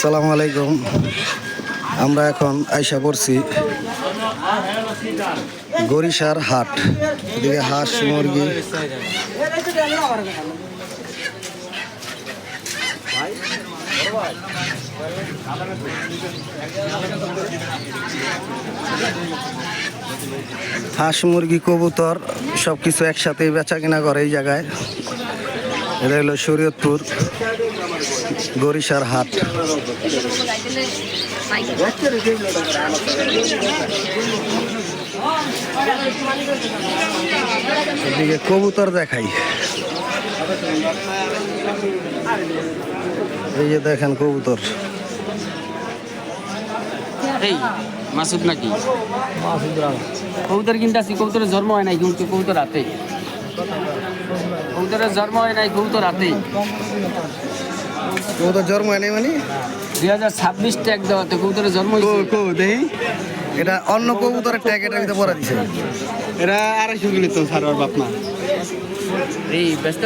আসসালামু আলাইকুম। আমরা এখন আইসা পড়ছি গরিশার হাট। এদিকে হাঁস, মুরগি। হাঁস, মুরগি, কবুতর সব কিছু একসাথে বেচা কিনা করে এই জায়গায়। এটা হলো শরীয়তপুর। গরিশার হাট। এদিকে কবুতর দেখাই। এই যে দেখেন কবুতর। এই, মাসুদ নাকি? কবুতর কিনতে আসি কবুতরের জন্ম হয় নাই কিন্তু কবুতর রাতে কবুতরের জন্ম হয় নাই কবুতর রাতে কবুতর জন্ম হয় নাই মানে? দুই হাজার ছাব্বিশ ট্যাগ দেওয়াতে কবুতরের জন্ম হয়েছে। দেখি। এটা অন্য কবুতরের ট্যাগ এটা ভিতরে পড়া দিছে। এরা আড়াইশো কিলো তো সার বাপ মা। এই ব্যস্ত